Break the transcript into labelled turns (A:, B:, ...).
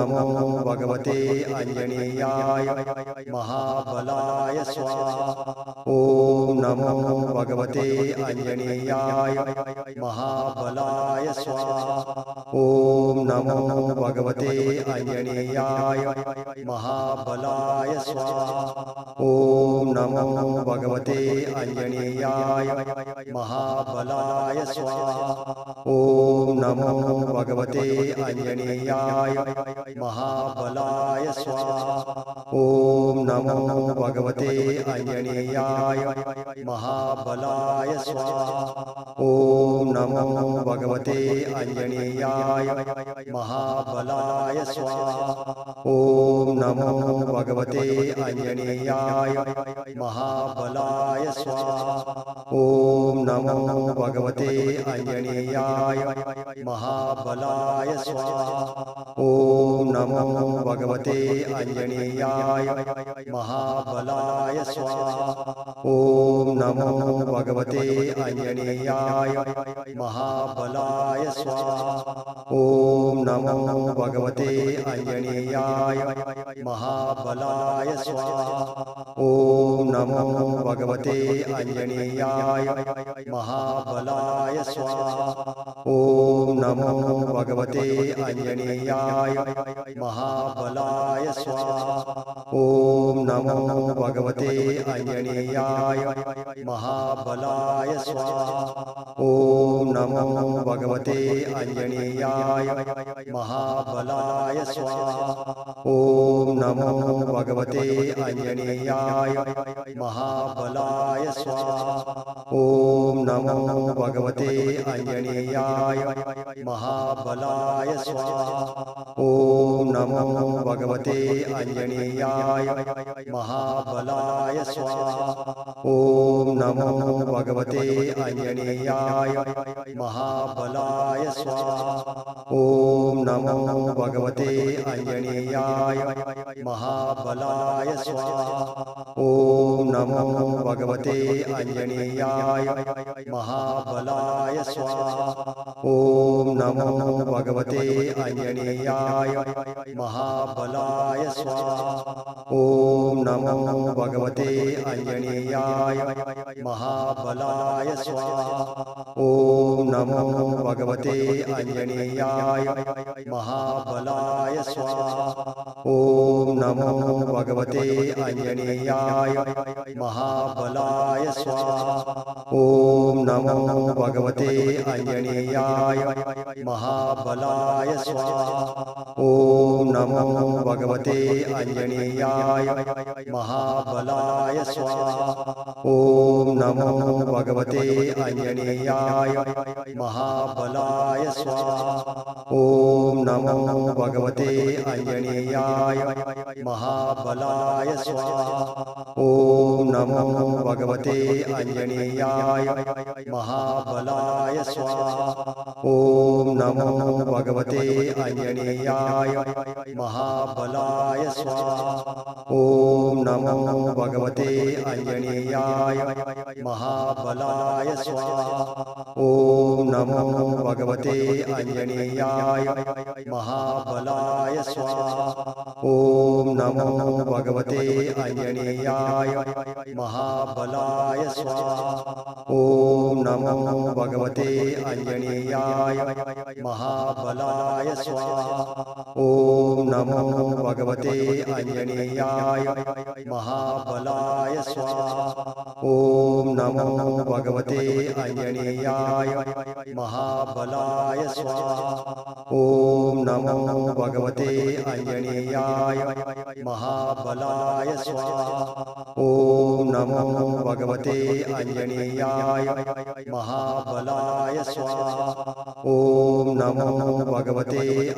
A: নমঃ भगवते आञ्जनेयाय महाबलाय स्वाहा। ॐ नमो भगवते आञ्जनेयाय महाबलाय स्वाहा। ॐ नमो भगवते आञ्जनेयाय महाबलाय स्वाहा। ॐ नमो भगवते आञ्जनेयाय महाबलाय स्वाहा। ॐ नमो भगवते आञ्जनेयाय महाबलाय स्वाहा ॐ नमो भगवते आञ्जनेयाय महाबलाय स्वाहा ॐ नमो भगवते आञ्जनेयाय महाबलाय स्वाहा ॐ नमो भगवते आञ्जनेयाय महाबलाय स्वाहा ॐ नमो भगवते आञ्जनेयाय महाबलाय स्वाहा ॐ नमो भगवते आञ्जनेयाय महाबलाय स्वाहा। ॐ नमो भगवते आञ्जनेयाय महाबलाय स्वाहा। ॐ नमो भगवते आञ्जनेयाय महाबलाय स्वाहा। ॐ नमो भगवते आञ्जनेयाय महाबलाय स्वाहा। ॐ नमो भगवते आञ्जनेयाय महाबलाय स्वाहा ॐ नमो भगवते आञ्जनेयाय महाबलाय स्वाहा ॐ नमो भगवते आञ्जनेयाय महाबलाय स्वाहा ॐ नमो भगवते आञ्जनेयाय महाबलाय स्वाहा ॐ नमो भगवते आञ्जनेयाय महाबलाय स्वाहा ॐ नमो भगवते आञ्जनेयाय महाबलाय स्वाहा। ॐ नमो भगवते आञ्जनेयाय महाबलाय स्वाहा। ॐ नमो भगवते आञ्जनेयाय महाबलाय स्वाहा। ॐ नमो भगवते आञ्जनेयाय महाबलाय स्वाहा। ॐ नमो भगवते आञ्जनेयाय महाबलाय स्वाहा। ॐ नमो भगवते आञ्जनेयाय महाबलाय स्वाहा। ॐ नमो भगवते आञ्जनेयाय महाबलाय स्वाहा। ॐ नमो भगवते आञ्जनेयाय महाबलाय स्वाहा। ॐ नमो भगवते आञ्जनेयाय महाबलाय स्वाहा। ॐ नमो भगवते आञ्जनेयाय महाबलाय स्वाहा। ॐ नमो भगवते आञ्जनेयाय महाबलाय स्वाहा। ॐ नमो भगवते आञ्जनेयाय महाबलाय स्वाहा। ॐ नमो भगवते आञ्जनेयाय महाबलाय स्वाहा। ॐ नमो भगवते आञ्जनेयाय महाबलाय स्वाहा। ॐ नमो भगवते आञ्जनेयाय महाबलाय स्वाहा। ॐ नमो भगवते आञ्जनेयाय महाबलाय स्वाहा। ॐ नमो भगवते आञ्जनेयाय महाबलाय स्वाहा। ॐ नमो भगवते आञ्जनेयाय महाबलाय स्वाहा। ॐ नमो भगवते आञ्जनेयाय महाबलाय स्वाहा। ॐ नमो भगवते आञ्जनेयाय महाबलाय स्वाहा। ॐ नमो भगवते आञ्जनेयाय महाबलाय स्वाहा। ॐ नमो भगवते आञ्जनेयाय महाबलाय स्वाहा। ॐ नमो भगवते